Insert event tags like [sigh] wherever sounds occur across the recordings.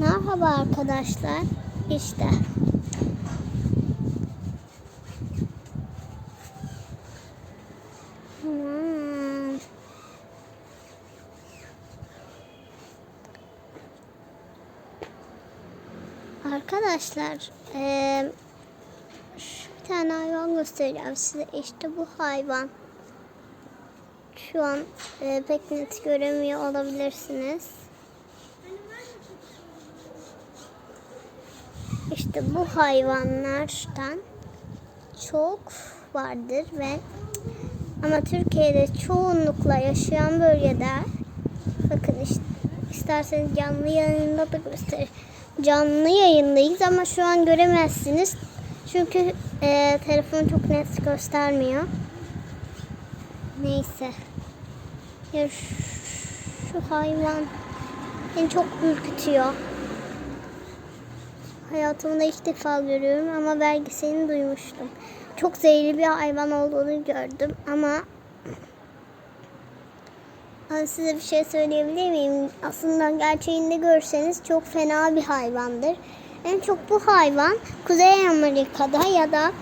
Merhaba arkadaşlar. İşte. Hmm. Arkadaşlar, eee, şu bir tane hayvan göstereceğim size. İşte bu hayvan. Şu an eee, pek net göremiyor olabilirsiniz. İşte bu hayvanlardan çok vardır ve ama Türkiye'de çoğunlukla yaşayan bölgede bakın işte isterseniz canlı yayında da göster. Canlı yayındayız ama şu an göremezsiniz. Çünkü e, telefon çok net göstermiyor. Neyse. Ya şu, şu hayvan beni çok ürkütüyor. Hayatımda ilk defa görüyorum ama belgeselini duymuştum. Çok zehirli bir hayvan olduğunu gördüm ama size bir şey söyleyebilir miyim? Aslında gerçeğinde görseniz çok fena bir hayvandır. En çok bu hayvan Kuzey Amerika'da ya da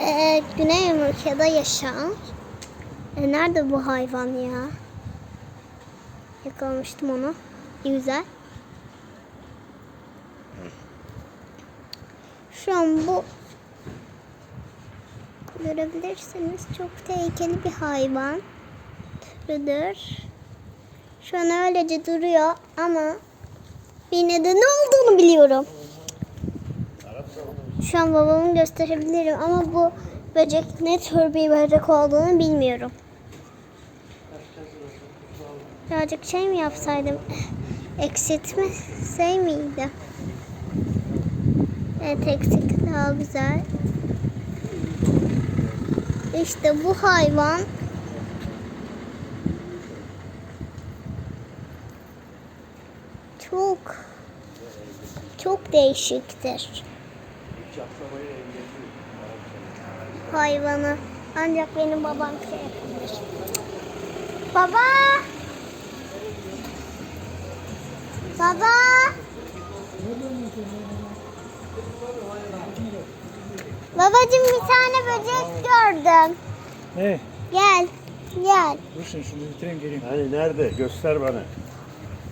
e, Güney Amerika'da yaşar. E, nerede bu hayvan ya? Yakalamıştım onu. Güzel. Şu an bu görebilirsiniz çok tehlikeli bir hayvan türüdür. Şu an öylece duruyor ama bir nedeni olduğunu biliyorum. Şu an babamı gösterebilirim ama bu böcek ne tür bir böcek olduğunu bilmiyorum. Birazcık şey mi yapsaydım? Eksiltmesey? Evet eksik daha güzel. İşte bu hayvan çok çok değişiktir. Hayvanı ancak benim babam şey yapabilir. Baba! Baba! Babacım bir tane böcek gördüm. Ne? Gel, gel. Dur şimdi şunu bitireyim geleyim. Hani nerede? Göster bana.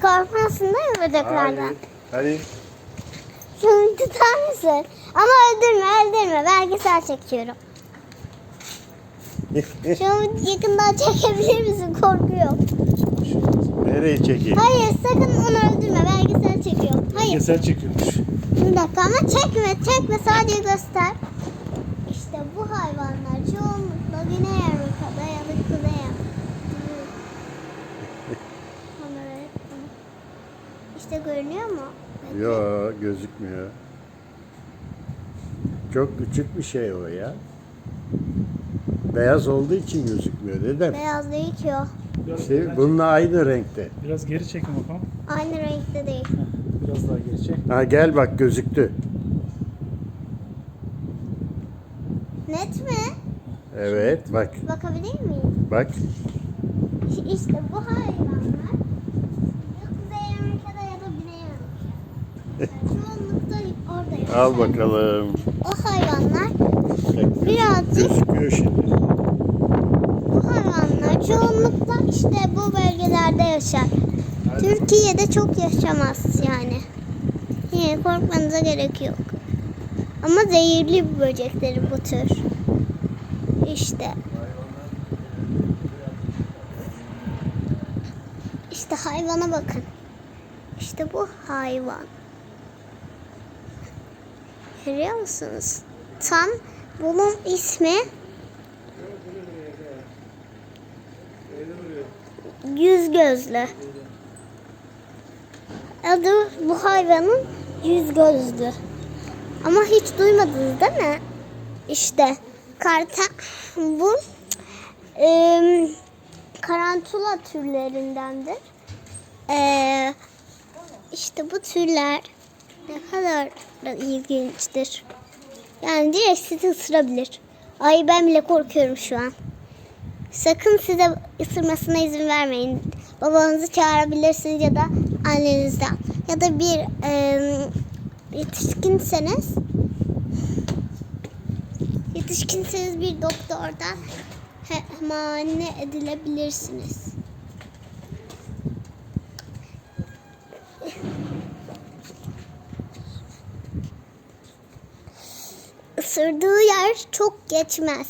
Korkmasın değil mi böceklerden? Hani Şunu tutar mısın? Ama öldürme, öldürme. Belgesel çekiyorum. [laughs] Şunu yakından çekebilir misin? Korkuyorum. nereye çekeyim? Hayır, sakın onu öldürme. Belgesel çekiyorum. Hayır, Keser çekiyormuş. Bir dakika ama çekme, çekme. Sadece göster. İşte bu hayvanlar çoğunlukla Güney Amerika'da ya da Kuzey. İşte görünüyor mu? Yo gözükmüyor. Çok küçük bir şey o ya. Beyaz olduğu için gözükmüyor dedem. Beyaz değil ki o. İşte bununla aynı renkte. biraz geri çekin bakalım. Aynı renkte değil. Heh, Biraz daha geri çek. Ha gel bak gözüktü. Net mi? Evet bak Bakabilir miyim? bak. İşte bu hayvanlar ya Kuzey Amerika'da ya da Güney Amerika'da. Çoğunlukta orada yaşar. Al bakalım. O hayvanlar, Bak, Birazcık. Gözüküyor şimdi. bu hayvanlar çoğunlukla işte bu bölgelerde yaşar. Türkiye'de çok yaşamaz yani. Yine korkmanıza gerek yok. Ama zehirli bir böcekleri bu tür. İşte. İşte hayvana bakın. İşte bu hayvan. Görüyor musunuz? Tam bunun ismi yüz gözlü. Adı bu hayvanın yüz gözlü. Ama hiç duymadınız değil mi? İşte karta bu em, karantula türlerindendir. Ee, işte bu türler ne kadar da ilginçtir. Yani direkt sizi ısırabilir. Ay ben bile korkuyorum şu an. Sakın size ısırmasına izin vermeyin. Babanızı çağırabilirsiniz ya da ailenizden ya da bir e, yetişkinseniz yetişkinseniz bir doktordan muayene edilebilirsiniz. Isırdığı yer çok geçmez.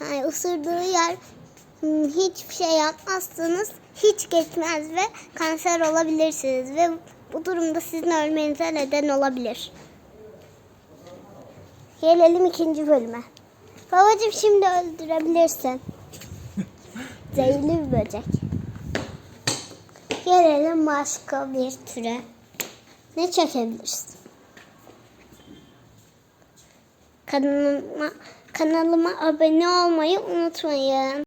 Yani ısırdığı yer hmm, hiçbir şey yapmazsanız hiç geçmez ve kanser olabilirsiniz ve bu durumda sizin ölmenize neden olabilir. Gelelim ikinci bölüme. Babacım şimdi öldürebilirsin. [laughs] Zehirli bir böcek. Gelelim başka bir türe. Ne çekebilirsin? Kanalıma, kanalıma abone olmayı unutmayın.